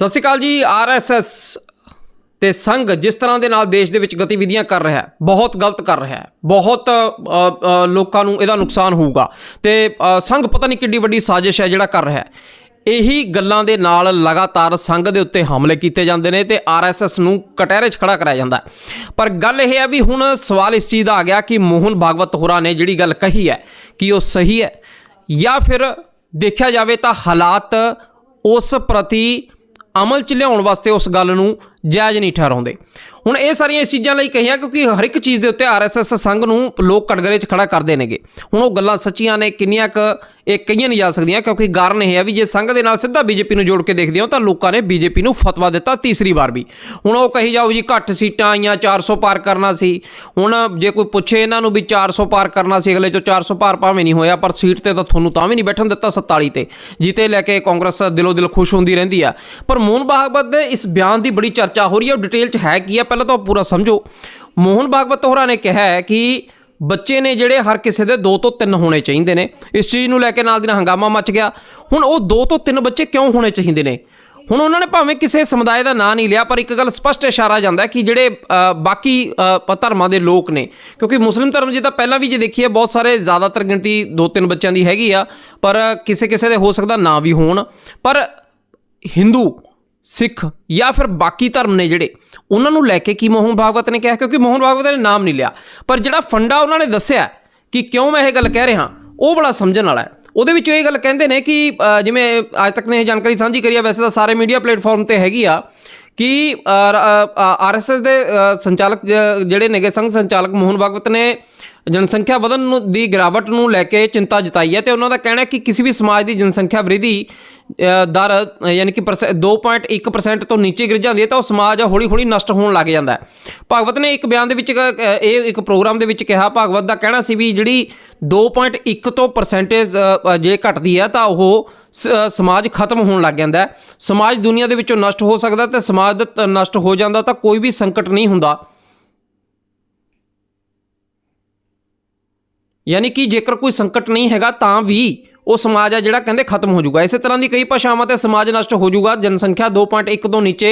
ਸਤਿ ਸ਼੍ਰੀ ਅਕਾਲ ਜੀ ਆਰਐਸਐਸ ਤੇ ਸੰਘ ਜਿਸ ਤਰ੍ਹਾਂ ਦੇ ਨਾਲ ਦੇਸ਼ ਦੇ ਵਿੱਚ ਗਤੀਵਿਧੀਆਂ ਕਰ ਰਿਹਾ ਹੈ, ਬਹੁਤ ਗਲਤ ਕਰ ਰਿਹਾ ਹੈ, ਬਹੁਤ ਲੋਕਾਂ ਨੂੰ ਇਹਦਾ ਨੁਕਸਾਨ ਹੋਊਗਾ। ਤੇ ਸੰਘ ਪਤਾ ਨਹੀਂ ਕਿੱਡੀ ਵੱਡੀ ਸਾਜ਼ਿਸ਼ ਹੈ ਜਿਹੜਾ ਕਰ ਰਿਹਾ ਹੈ। ਇਹੀ ਗੱਲਾਂ ਦੇ ਨਾਲ ਲਗਾਤਾਰ ਸੰਘ ਦੇ ਉੱਤੇ ਹਮਲੇ ਕੀਤੇ ਜਾਂਦੇ ਨੇ ਤੇ ਆਰਐਸਐਸ ਨੂੰ ਕਟਹਿਰੇ 'ਚ ਖੜਾ ਕਰਾਇਆ ਜਾਂਦਾ ਪਰ ਗੱਲ ਇਹ ਹੈ ਵੀ ਹੁਣ ਸਵਾਲ ਇਸ ਚੀਜ਼ ਦਾ ਆ ਗਿਆ ਕਿ ਮੋਹਨ ਭਾਗਵਤ ਹੋਰਾਂ ਨੇ ਜਿਹੜੀ ਗੱਲ ਕਹੀ ਹੈ, ਕਿ ਉਹ ਸਹੀ ਹੈ। ਜਾਂ ਫਿਰ ਦੇਖਿਆ ਜਾਵੇ ਤਾਂ ਹਾਲਾਤ ਉਸ ਪ੍ਰਤੀ ਅਮਲ ਚ ਲਿਆਉਣ ਵਾਸਤੇ ਉਸ ਗੱਲ ਨੂੰ ਜਾਇਜ਼ ਨਹੀਂ ਠਹਿਰਾਉਂਦੇ। ਹੁਣ ਇਹ ਸਾਰੀਆਂ ਇਸ ਚੀਜ਼ਾਂ ਲਈ ਕਹੀਆਂ ਕਿਉਂਕਿ ਹਰ ਇੱਕ ਚੀਜ਼ ਦੇ ਉੱਤੇ ਆਰਐਸਐਸ ਸੰਘ ਨੂੰ ਲੋਕ ਕਟਗਰੇ 'ਚ ਖੜਾ ਕਰਦੇ ਨੇਗੇ। ਹੁਣ ਉਹ ਗੱਲਾਂ ਸੱਚੀਆਂ ਨੇ, ਕਿੰਨੀਆਂ ਕ ਇਹ ਕਹੀਆਂ ਨਹੀਂ ਜਾ ਸਕਦੀਆਂ ਕਿਉਂਕਿ ਕਾਰਨ ਇਹ ਹੈ ਵੀ ਜੇ ਸੰਘ ਦੇ ਨਾਲ ਸਿੱਧਾ ਬੀਜੇਪੀ ਨੂੰ ਜੋੜ ਕੇ ਦੇਖਦੇ ਹੋ ਤਾਂ ਲੋਕਾਂ ਨੇ ਬੀਜੇਪੀ ਨੂੰ ਫਤਵਾ ਦਿੱਤਾ ਤੀਸਰੀ ਵਾਰ ਵੀ। ਹੁਣ ਉਹ ਕਹੀ ਜਾਓ ਜੀ ਘੱਟ ਸੀਟਾਂ ਆਈਆਂ 400 ਪਾਰ ਕਰਨਾ ਸੀ। ਹੁਣ ਜੇ ਕੋਈ ਪੁੱਛੇ ਇਹਨਾਂ ਨੂੰ ਵੀ 400 ਪਾਰ ਕਰਨਾ ਸੀ, ਅਗਲੇ ਚੋਂ 400 ਪਾਰ ਭਾਵੇਂ ਨਹੀਂ ਹੋਇਆ, ਪਰ ਸੀਟ ਤੇ ਤਾਂ ਤੁਹਾਨੂੰ ਤਾਂ ਵੀ ਨਹੀਂ ਬੈਠਣ ਦਿੱਤਾ 47 ਤੇ। ਜਿੱਤੇ ਲੈ ਕੇ ਕਾਂਗਰਸ ਦਿਲੋਂ ਦਿਲ ਖੁਸ਼ ਹੁੰਦੀ ਰਹਿੰਦੀ ਆ। ਪਰ ਮੋਹਨ ਭਾਗਵਤ ਦੇ ਇਸ ਬਿਆਨ ਦੀ ਬੜੀ ਚਰਚਾ ਹੋ ਰਹੀ ਹੈ, ਉਹ ਡਿਟੇਲ 'ਚ ਹੈ ਕੀ ਹੈ ਪਹਿਲਾਂ ਤਾਂ ਉਹ ਪੂਰਾ ਸਮਝੋ। ਮੋਹਨ ਭਾਗਵਤ ਹੋਰਾਂ ਨੇ ਕਿਹਾ ਹੈ ਕਿ ਬੱਚੇ ਨੇ ਜਿਹੜੇ ਹਰ ਕਿਸੇ ਦੇ 2 ਤੋਂ 3 ਹੋਣੇ ਚਾਹੀਦੇ ਨੇ। ਇਸ ਚੀਜ਼ ਨੂੰ ਲੈ ਕੇ ਨਾਲ ਦੀ ਨਾਲ ਹੰਗਾਮਾ ਮਚ ਗਿਆ। ਹੁਣ ਉਹ 2 ਤੋਂ 3 ਬੱਚੇ ਕਿਉਂ ਹੋਣੇ ਚਾਹੀਦੇ ਨੇ? ਹੁਣ ਉਹਨਾਂ ਨੇ ਭਾਵੇਂ ਕਿਸੇ ਸਮੁਦਾਇ ਦਾ ਨਾਂ ਨਹੀਂ ਲਿਆ, ਪਰ ਇੱਕ ਗੱਲ ਸਪਸ਼ਟ ਇਸ਼ਾਰਾ ਜਾਂਦਾ ਕਿ ਜਿਹੜੇ ਬਾਕੀ ਧਰਮਾਂ ਦੇ ਲੋਕ ਨੇ। ਕਿਉਂਕਿ ਮੁਸਲਿਮ ਧਰਮ ਜੇ ਤਾਂ ਪਹਿਲਾਂ ਵੀ ਜੇ ਦੇਖੀਏ, ਬਹੁਤ ਸਾਰੇ ਜ਼ਿਆਦਾਤਰ ਗਿਣਤੀ ਦੋ ਤਿੰਨ ਬੱਚਿਆਂ ਦੀ ਹੈਗੀ ਆ, ਪਰ ਕਿਸੇ ਕਿਸੇ ਦੇ ਹੋ ਸਕਦਾ ਨਾ ਵੀ ਹੋਣ। ਪਰ ਹਿੰਦੂ ਸਿੱਖ ਜਾਂ ਫਿਰ ਬਾਕੀ ਧਰਮ ਨੇ ਜਿਹੜੇ, ਉਹਨਾਂ ਨੂੰ ਲੈ ਕੇ ਕੀ ਮੋਹਨ ਭਾਗਵਤ ਨੇ ਕਿਹਾ? ਕਿਉਂਕਿ ਮੋਹਨ ਭਾਗਵਤ ਨੇ ਨਾਮ ਨਹੀਂ ਲਿਆ। ਪਰ ਜਿਹੜਾ ਫੰਡਾ ਉਹਨਾਂ ਨੇ ਦੱਸਿਆ ਕਿ ਕਿਉਂ ਮੈਂ ਇਹ ਗੱਲ ਕਹਿ ਰਿਹਾ, ਉਹ ਬੜਾ ਸਮਝਣ ਵਾਲਾ ਹੈ। ਉਹਦੇ ਵਿੱਚ ਇਹ ਗੱਲ ਕਹਿੰਦੇ ਨੇ ਕਿ ਜਿਵੇਂ ਅੱਜ ਤੱਕ ਨੇ ਇਹ ਜਾਣਕਾਰੀ ਸਾਂਝੀ ਕਰੀ ਆ, ਵੈਸੇ ਤਾਂ ਸਾਰੇ ਮੀਡੀਆ ਪਲੇਟਫਾਰਮ ਤੇ ਹੈਗੀ ਆ, ਕਿ ਆਰਐਸਐਸ ਦੇ ਸੰਚਾਲਕ ਜਿਹੜੇ ਨੇਗੇ, ਸੰਘ ਸੰਚਾਲਕ ਮੋਹਨ ਭਾਗਵਤ ਨੇ ਜਨਸੰਖਿਆ ਵਧਣ ਨੂੰ, ਦੀ ਗਿਰਾਵਟ ਨੂੰ ਲੈ ਕੇ ਚਿੰਤਾ ਜਤਾਈ ਹੈ ਤੇ ਉਹਨਾਂ ਦਾ ਕਹਿਣਾ ਹੈ ਕਿ ਕਿਸੇ ਵੀ ਸਮਾਜ ਦੀ ਜਨਸੰਖਿਆ ਵ੍ਰਿਧੀ ਦਰ ਯਾਨੀ ਕਿ ਪਰਸ- 2.1% ਤੋਂ ਨੀਚੇ ਗਿਰ ਜਾਂਦੀ ਹੈ ਤਾਂ ਉਹ ਸਮਾਜ ਹੌਲੀ-ਹੌਲੀ ਨਸ਼ਟ ਹੋਣ ਲੱਗ ਜਾਂਦਾ ਹੈ। ਭਾਗਵਤ ਨੇ ਇੱਕ ਬਿਆਨ ਦੇ ਵਿੱਚ ਇਹ ਇੱਕ ਪ੍ਰੋਗਰਾਮ ਦੇ ਵਿੱਚ ਕਿਹਾ, ਭਾਗਵਤ ਦਾ ਕਹਿਣਾ ਸੀ ਵੀ ਜਿਹੜੀ 2.1 ਤੋਂ ਪਰਸੈਂਟੇਜ ਜੇ ਘਟਦੀ ਹੈ ਤਾਂ ਉਹ ਸ- ਸਮਾਜ ਖਤਮ ਹੋਣ ਲੱਗ ਜਾਂਦਾ ਹੈ। ਸਮਾਜ ਦੁਨੀਆ ਦੇ ਵਿੱਚੋਂ ਨਸ਼ਟ ਹੋ ਸਕਦਾ ਤੇ ਸਮਾਜ ਦਾ ਨਸ਼ਟ ਹੋ ਜਾਂਦਾ ਤਾਂ ਕੋਈ ਵੀ ਸੰਕਟ ਨਹੀਂ ਹੁੰਦਾ। ਯਾਨੀ ਕਿ ਜੇਕਰ ਕੋਈ ਸੰਕਟ ਨਹੀਂ ਹੈਗਾ ਤਾਂ ਵੀ ਉਹ ਸਮਾਜ ਆ ਜਿਹੜਾ ਕਹਿੰਦੇ ਖਤਮ ਹੋ ਜਾਊਗਾ। ਇਸੇ ਤਰ੍ਹਾਂ ਦੀ ਕਈ ਭਾਸ਼ਾਵਾਂ ਤੇ ਸਮਾਜ ਨਸ਼ਟ ਹੋ ਜਾਊਗਾ। ਜਨਸੰਖਿਆ 2.1 ਤੋਂ ਨੀਚੇ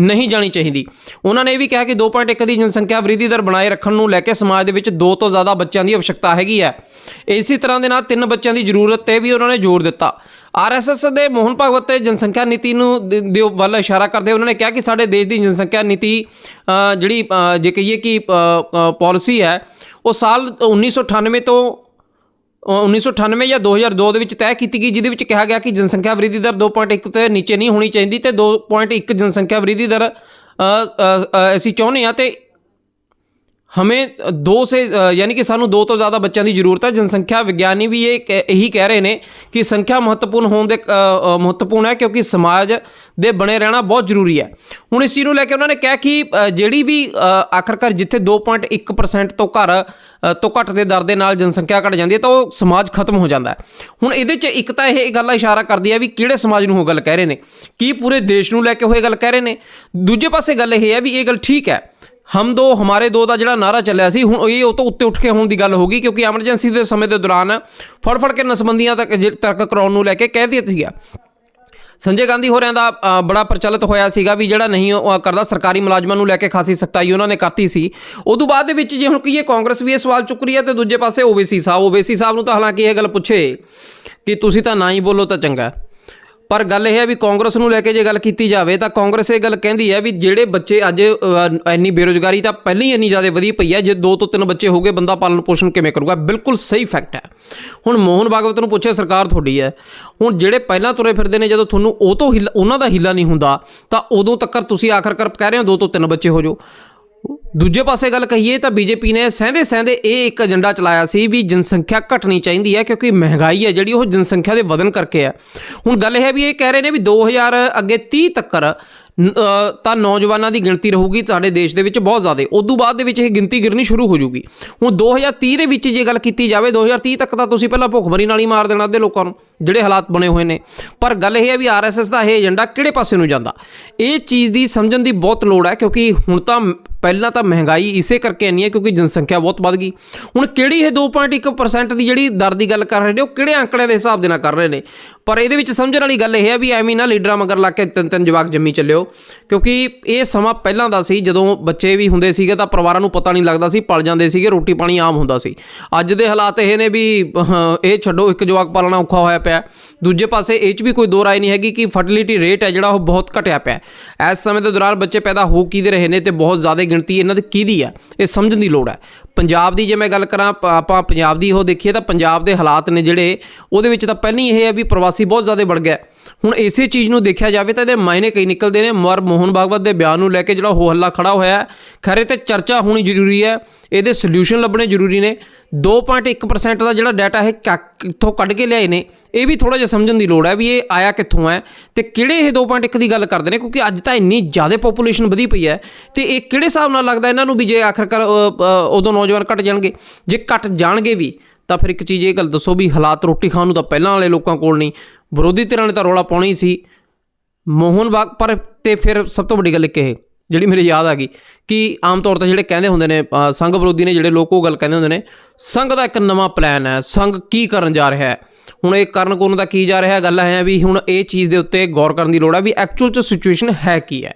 ਨਹੀਂ ਜਾਣੀ ਚਾਹੀਦੀ। ਉਹਨਾਂ ਨੇ ਇਹ ਵੀ ਕਿਹਾ ਕਿ 2.1 ਦੀ ਜਨਸੰਖਿਆ ਵ੍ਰਿਧੀ ਦਰ ਬਣਾਏ ਰੱਖਣ ਨੂੰ ਲੈ ਕੇ ਸਮਾਜ ਦੇ ਵਿੱਚ ਦੋ ਤੋਂ ਜ਼ਿਆਦਾ ਬੱਚਿਆਂ ਦੀ ਆਵਸ਼ਕਤਾ ਹੈਗੀ ਹੈ। ਇਸੇ ਤਰ੍ਹਾਂ ਦੇ ਨਾਲ ਤਿੰਨ ਬੱਚਿਆਂ ਦੀ ਜ਼ਰੂਰਤ ਤੇ ਵੀ ਉਹਨਾਂ ਨੇ ਜ਼ੋਰ ਦਿੱਤਾ। ਆਰਐਸਐਸ ਦੇ ਮੋਹਨ ਭਗਵਤ ਤੇ ਜਨਸੰਖਿਆ ਨੀਤੀ ਨੂੰ ਦੇ ਵੱਲ ਇਸ਼ਾਰਾ ਕਰਦੇ ਉਹਨਾਂ ਨੇ ਕਿਹਾ ਕਿ ਸਾਡੇ ਦੇਸ਼ ਦੀ ਜਨਸੰਖਿਆ ਨੀਤੀ ਜਿਹੜੀ ਜੇ ਕਹੀਏ ਕਿ ਪਾਲਿਸੀ ਹੈ, ਉਹ ਸਾਲ 1998 ਤੋਂ 1998 ਜਾਂ 2002 ਦੇ ਵਿੱਚ ਤੈਅ ਕੀਤੀ ਗਈ, ਜਿਹਦੇ ਵਿੱਚ ਕਿਹਾ ਗਿਆ ਕਿ ਜਨਸੰਖਿਆ ਵ੍ਰਿਧੀ ਦਰ 2.1 ਤੋਂ ਨੀਚੇ ਨਹੀਂ ਹੋਣੀ ਚਾਹੀਦੀ ਤੇ 2.1 ਜਨਸੰਖਿਆ ਵ੍ਰਿਧੀ ਦਰ ਅਸੀਂ ਚਾਹੁੰਦੇ ਹਾਂ ਤੇ ਹਮੇ ਦੋ ਸੇ ਯਾਨੀ ਕਿ ਸਾਨੂੰ ਦੋ ਤੋਂ ਜ਼ਿਆਦਾ ਬੱਚਿਆਂ ਦੀ ਜ਼ਰੂਰਤ ਹੈ ਜਨਸੰਖਿਆ ਵਿਗਿਆਨੀ ਵੀ ਇਹ ਇਹੀ ਕਹਿ ਰਹੇ ਨੇ ਕਿ ਸੰਖਿਆ ਮਹੱਤਵਪੂਰਨ ਹੋਣ ਦੇ ਮਹੱਤਵਪੂਰਨ ਹੈ ਕਿਉਂਕਿ ਸਮਾਜ ਦੇ ਬਣੇ ਰਹਿਣਾ ਬਹੁਤ ਜ਼ਰੂਰੀ ਹੈ ਹੁਣ ਇਸ ਚੀਜ਼ ਨੂੰ ਲੈ ਕੇ ਉਹਨਾਂ ਨੇ ਕਿਹਾ ਕਿ ਜਿਹੜੀ ਵੀ ਆਖਰਕਾਰ ਜਿੱਥੇ 2.1% ਤੋਂ ਘਰ ਤੋਂ ਘੱਟ ਦੇ ਦਰ ਦੇ ਨਾਲ ਜਨਸੰਖਿਆ ਘਟ ਜਾਂਦੀ ਹੈ ਤਾਂ ਉਹ ਸਮਾਜ ਖਤਮ ਹੋ ਜਾਂਦਾ ਹੈ ਹੁਣ ਇਹਦੇ 'ਚ ਇੱਕ ਤਾਂ ਇਹ ਗੱਲ ਇਸ਼ਾਰਾ ਕਰਦੀ ਹੈ ਵੀ ਕਿਹੜੇ ਸਮਾਜ ਨੂੰ ਉਹ ਗੱਲ ਕਹਿ ਰਹੇ ਨੇ ਕੀ ਪੂਰੇ ਦੇਸ਼ ਨੂੰ ਲੈ ਕੇ ਉਹ ਇਹ ਗੱਲ ਕਹਿ ਰਹੇ ਨੇ ਦੂਜੇ ਪਾਸੇ ਗੱਲ ਇਹ ਹੈ ਵੀ ਇਹ ਗੱਲ ਠੀਕ ਹੈ ਹਮ ਦੋ, ਹਮਾਰੇ ਦੋ ਦਾ ਜਿਹੜਾ ਨਾਰਾ ਚੱਲਿਆ ਸੀ, ਹੁਣ ਇਹ ਉਹ ਤੋਂ ਉੱਤੇ ਉੱਠ ਕੇ ਹੋਣ ਦੀ ਗੱਲ ਹੋ ਗਈ, ਕਿਉਂਕਿ ਐਮਰਜੈਂਸੀ ਦੇ ਸਮੇਂ ਦੇ ਦੌਰਾਨ ਫੜ ਫੜ ਕੇ ਨਸਬੰਦੀਆਂ ਤੱਕ ਜੇ ਤਰਕ ਕਰਾਉਣ ਨੂੰ ਲੈ ਕੇ ਕਹਿ ਦਿੱਤਾ ਸੀਗਾ। ਸੰਜੇ ਗਾਂਧੀ ਹੋਰਿਆਂ ਦਾ ਬੜਾ ਪ੍ਰਚਲਿਤ ਹੋਇਆ ਸੀਗਾ ਵੀ ਜਿਹੜਾ ਨਹੀਂ ਉਹ ਕਰਦਾ, ਸਰਕਾਰੀ ਮੁਲਾਜ਼ਮਾਂ ਨੂੰ ਲੈ ਕੇ ਖਾਸੀ ਸਖਤਾਈ ਉਹਨਾਂ ਨੇ ਕਰਤੀ ਸੀ। ਉਦੋਂ ਬਾਅਦ ਦੇ ਵਿੱਚ ਜੇ ਹੁਣ ਕਹੀਏ ਕਾਂਗਰਸ ਵੀ ਇਹ ਸਵਾਲ ਚੁੱਕ ਰਹੀ ਹੈ, ਤੇ ਦੂਜੇ ਪਾਸੇ ਓਵੀਸੀ ਸਾਹਿਬ ਓਵੀਸੀ ਸਾਹਿਬ ਨੂੰ ਤਾਂ ਹਾਲਾਂਕਿ ਇਹ ਗੱਲ ਪੁੱਛੇ ਕਿ ਤੁਸੀਂ ਤਾਂ ਨਾ ਹੀ ਬੋਲੋ ਤਾਂ ਚੰਗਾ। ਪਰ ਗੱਲ ਇਹ ਹੈ ਵੀ ਕਾਂਗਰਸ ਨੂੰ ਲੈ ਕੇ ਜੇ ਗੱਲ ਕੀਤੀ ਜਾਵੇ ਤਾਂ ਕਾਂਗਰਸ ਇਹ ਗੱਲ ਕਹਿੰਦੀ ਹੈ ਵੀ ਜਿਹੜੇ ਬੱਚੇ ਅੱਜ ਇੰਨੀ ਬੇਰੋਜ਼ਗਾਰੀ ਤਾਂ ਪਹਿਲਾਂ ਹੀ ਇੰਨੀ ਜ਼ਿਆਦਾ ਵਧੀ ਪਈ ਹੈ, ਜੇ ਦੋ ਤੋਂ ਤਿੰਨ ਬੱਚੇ ਹੋਗੇ ਬੰਦਾ ਪਾਲਣ ਪੋਸ਼ਣ ਕਿਵੇਂ ਕਰੂਗਾ? ਬਿਲਕੁਲ ਸਹੀ ਫੈਕਟ ਹੈ। ਹੁਣ ਮੋਹਨ ਭਾਗਵਤ ਨੂੰ ਪੁੱਛਿਆ, ਸਰਕਾਰ ਤੁਹਾਡੀ ਹੈ। ਹੁਣ ਜਿਹੜੇ ਪਹਿਲਾਂ ਤੁਰੇ ਫਿਰਦੇ ਨੇ, ਜਦੋਂ ਤੁਹਾਨੂੰ ਉਹ ਤੋਂ ਹਿੱਲਾ, ਉਹਨਾਂ ਦਾ ਹਿੱਲਾ ਨਹੀਂ ਹੁੰਦਾ, ਤਾਂ ਉਦੋਂ ਤੱਕ ਤੁਸੀਂ ਆਖਰਕਾਰ ਕਹਿ ਰਹੇ ਹੋ ਦੋ ਤੋਂ ਤਿੰਨ ਬੱਚੇ ਹੋ ਜਾਓ। ਦੂਜੇ ਪਾਸੇ ਗੱਲ ਕਹੀਏ ਤਾਂ ਬੀਜੇਪੀ ਨੇ ਸਹਿੰਦੇ ਸਹਿੰਦੇ ਇਹ ਇੱਕ ਏਜੰਡਾ ਚਲਾਇਆ ਸੀ ਵੀ ਜਨਸੰਖਿਆ ਘਟਣੀ ਚਾਹੀਦੀ ਹੈ ਕਿਉਂਕਿ ਮਹਿੰਗਾਈ ਹੈ ਜਿਹੜੀ ਉਹ ਜਨਸੰਖਿਆ ਦੇ ਵਧਣ ਕਰਕੇ ਹੈ। ਹੁਣ ਗੱਲ ਇਹ ਹੈ ਵੀ ਇਹ ਕਹਿ ਰਹੇ ਨੇ ਵੀ 2000 ਅੱਗੇ 30 ਤੱਕ ਤਾਂ ਨੌਜਵਾਨਾਂ ਦੀ ਗਿਣਤੀ ਰਹੂਗੀ, ਸਾਡੇ ਦੇਸ਼ ਦੇ ਵਿੱਚ ਬਹੁਤ ਜ਼ਿਆਦਾ। ਉਦੋਂ ਬਾਅਦ ਦੇ ਵਿੱਚ ਇਹ ਗਿਣਤੀ ਗਿਰਨੀ ਸ਼ੁਰੂ ਹੋ ਜੂਗੀ ਹੁਣ 2030 ਦੇ ਵਿੱਚ ਜੇ ਗੱਲ ਕੀਤੀ ਜਾਵੇ 2030 ਤੱਕ ਤਾਂ ਤੁਸੀਂ ਪਹਿਲਾਂ ਭੁੱਖਮਰੀ ਨਾਲ ਹੀ ਮਾਰ ਦੇਣਾ ਅੱਧੇ ਲੋਕਾਂ ਨੂੰ। ਜਿਹੜੇ ਹਾਲਾਤ ਬਣੇ ਹੋਏ ਨੇ। ਪਰ ਗੱਲ ਇਹ ਹੈ ਵੀ ਆਰਐਸਐਸ ਦਾ ਇਹ ਏਜੰਡਾ ਕਿਹੜੇ ਪਾਸੇ ਨੂੰ ਜਾਂਦਾ? ਇਹ ਚੀਜ਼ ਦੀ ਸਮਝਣ ਦੀ ਬਹੁਤ ਲੋੜ ਹੈ ਕਿਉਂਕਿ ਹੁਣ ਤਾਂ ਪਹਿਲਾਂ ਤਾਂ ਮਹਿੰਗਾਈ ਇਸੇ ਕਰਕੇ ਇੰਨੀ ਹੈ ਕਿਉਂਕਿ ਜਨਸੰਖਿਆ ਬਹੁਤ ਵੱਧ ਗਈ। ਹੁਣ ਕਿਹੜੀ ਇਹ 2.1% ਦੀ ਜਿਹੜੀ ਦਰ ਦੀ ਗੱਲ ਕਰ ਰਹੇ ਨੇ ਉਹ ਕਿਹੜੇ ਅੰਕੜੇ ਦੇ ਹਿਸਾਬ ਦੇ ਨਾਲ ਕਰ ਰਹੇ ਨੇ? ਪਰ ਇਹਦੇ ਵਿੱਚ ਸਮਝਣ ਵਾਲੀ ਗੱਲ ਇਹ ਹੈ ਵੀ ਐਵੇਂ ਨਾ ਲੀਡਰਾਂ ਮਗਰ ਲੱਗ ਕੇ ਤਿੰਨ ਤਿੰਨ ਜਵਾਕ ਜੰਮੀ ਚੱਲਿਓ। ਕਿਉਂਕਿ ਇਹ ਸਮਾਂ ਪਹਿਲਾਂ ਦਾ ਸੀ ਜਦੋਂ ਬੱਚੇ ਵੀ ਹੁੰਦੇ ਸੀਗੇ ਤਾਂ ਪਰਿਵਾਰਾਂ ਨੂੰ ਪਤਾ ਨਹੀਂ ਲੱਗਦਾ ਸੀ ਪਲ ਜਾਂਦੇ ਸੀਗੇ ਰੋਟੀ ਪਾਣੀ ਆਮ ਹੁੰਦਾ ਸੀ। ਅੱਜ ਦੇ ਹਾਲਾਤ ਇਹ ਨੇ ਵੀ ਅਹ, ਇਹ ਛੱਡੋ ਇੱਕ ਜਵਾਕ ਪਾਲਣਾ ਔਖਾ ਹੋਇਆ ਪਿਆ ਦੂਜੇ ਪਾਸੇ ਇਹ 'ਚ ਵੀ ਕੋਈ ਦੋ ਰਾਏ ਨਹੀਂ ਹੈਗੀ ਕਿ ਫਰਟੀਲਿਟੀ ਰੇਟ ਹੈ ਜਿਹੜਾ ਉਹ ਬਹੁਤ ਘਟਿਆ ਪਿਆ ਇਸ ਸਮੇਂ ਦੇ ਦੌਰਾਨ ਬੱਚੇ ਪੈਦਾ ਹੋ ਕਿਹਦੇ ਰਹੇ ਨੇ ਤੇ ਬਹੁਤ ਜ਼ਿਆਦਾ ਗਿਣਤੀ ਇਹਨਾਂ ਦੀ ਕਿਹਦੀ ਹੈ, ਇਹ ਸਮਝਣ ਦੀ ਲੋੜ ਹੈ। ਪੰਜਾਬ ਦੀ ਜੇ ਮੈਂ ਗੱਲ ਕਰਾਂ, ਪ- ਆਪਾਂ ਪੰਜਾਬ ਦੀ ਉਹ ਦੇਖੀਏ ਤਾਂ ਪੰਜਾਬ ਦੇ ਹਾਲਾਤ ਨੇ ਜਿਹੜੇ, ਉਹਦੇ ਵਿੱਚ ਤਾਂ ਪਹਿਲਾਂ ਹੀ ਇਹ ਹੈ ਵੀ ਪ੍ਰਵਾਸੀ ਬਹੁਤ ਜ਼ਿਆਦਾ ਵੜ ਗਿਆ ਹੁਣ ਇਸੇ ਚੀਜ਼ ਨੂੰ ਦੇਖਿਆ ਜਾਵੇ ਤਾਂ ਇਹਦੇ ਮਾਇਨੇ ਕਈ ਨਿਕਲਦੇ ਨੇ। ਮਰ ਮੋਹਨ ਭਾਗਵਤ ਦੇ ਬਿਆਨ ਨੂੰ ਲੈ ਕੇ ਜਿਹੜਾ ਹੋ ਹੱਲਾ ਖੜਾ ਹੋਇਆ ਹੈ। ਖਰੇ ਤੇ ਚਰਚਾ ਹੋਣੀ ਜ਼ਰੂਰੀ ਹੈ। ਇਹਦੇ ਸੋਲੂਸ਼ਨ ਲੱਭਣੇ ਜ਼ਰੂਰੀ ਨੇ। 2.1% ਦਾ ਜਿਹੜਾ ਡਾਟਾ ਹੈ ਕਿਆ- ਕਿੱਥੋਂ ਕੱਢ ਕੇ ਲਿਆਏ ਨੇ, ਇਹ ਵੀ ਥੋੜਾ ਜਿਹਾ ਸਮਝਣ ਦੀ ਲੋੜ ਹੈ ਵੀ ਇਹ ਆਇਆ ਕਿੱਥੋਂ ਹੈ ਤੇ ਕਿਹੜੇ ਇਹ 2.1 ਦੀ ਗੱਲ ਕਰਦੇ ਨੇ, ਕਿਉਂਕਿ ਅੱਜ ਤਾਂ ਇੰਨੀ ਜ਼ਿਆਦਾ ਪੋਪੂਲੇਸ਼ਨ ਵਧੀ ਪਈ ਹੈ ਤੇ ਇਹ ਕਿਹੜੇ ਹਿਸਾਬ ਨਾਲ ਲੱਗਦਾ ਇਹਨਾਂ ਨੂੰ ਵੀ ਜੇ ਆਖਰਕਾਰ ਉਦੋਂ ਨੌਜਵਾਨ ਘਟ ਜਾਣਗੇ? ਜੇ ਘਟ ਜਾਣਗੇ ਵੀ, ਤਾਂ ਫਿਰ ਇੱਕ ਚੀਜ਼ ਇਹ ਗੱਲ ਦੱਸੋ ਵੀ ਹਾਲਾਤ ਰੋਟੀ ਖਾਣ ਨੂੰ ਤਾਂ ਪਹਿਲਾਂ ਵਾਲੇ ਲੋਕਾਂ ਕੋਲ ਨਹੀਂ। ਵਿਰੋਧੀ ਧਿਰਾਂ ਨੇ ਤਾਂ ਰੌਲਾ ਪਾਉਣਾ ਹੀ ਸੀ। ਮੋਹਨ ਬਾਗ, ਪਰ ਤੇ ਫਿਰ ਸਭ ਤੋਂ ਵੱਡੀ ਗੱਲ ਇੱਕ ਇਹ, ਜਿਹੜੀ ਮੇਰੇ ਯਾਦ ਆ ਗਈ, ਕਿ ਆਮ ਤੌਰ ਤੇ ਜਿਹੜੇ ਕਹਿੰਦੇ ਹੁੰਦੇ ਨੇ ਸੰਘ ਵਿਰੋਧੀ ਨੇ ਜਿਹੜੇ ਲੋਕ ਉਹ ਗੱਲ ਕਹਿੰਦੇ ਹੁੰਦੇ ਨੇ, ਸੰਘ ਦਾ ਇੱਕ ਨਵਾਂ ਪਲਾਨ ਹੈ, ਸੰਘ ਕੀ ਕਰਨ ਜਾ ਰਿਹਾ ਹੈ। ਹੁਣ ਇਹ ਕਰਨ ਕੋਨ ਦਾ ਕੀ ਜਾ ਰਿਹਾ ਗੱਲ ਹੈ ਵੀ ਹੁਣ ਇਹ ਚੀਜ਼ ਦੇ ਉੱਤੇ ਗੌਰ ਕਰਨ ਦੀ ਲੋੜ ਹੈ ਵੀ ਐਕਚੁਅਲ ਚ ਸਿਚੁਏਸ਼ਨ ਹੈ ਕੀ ਹੈ।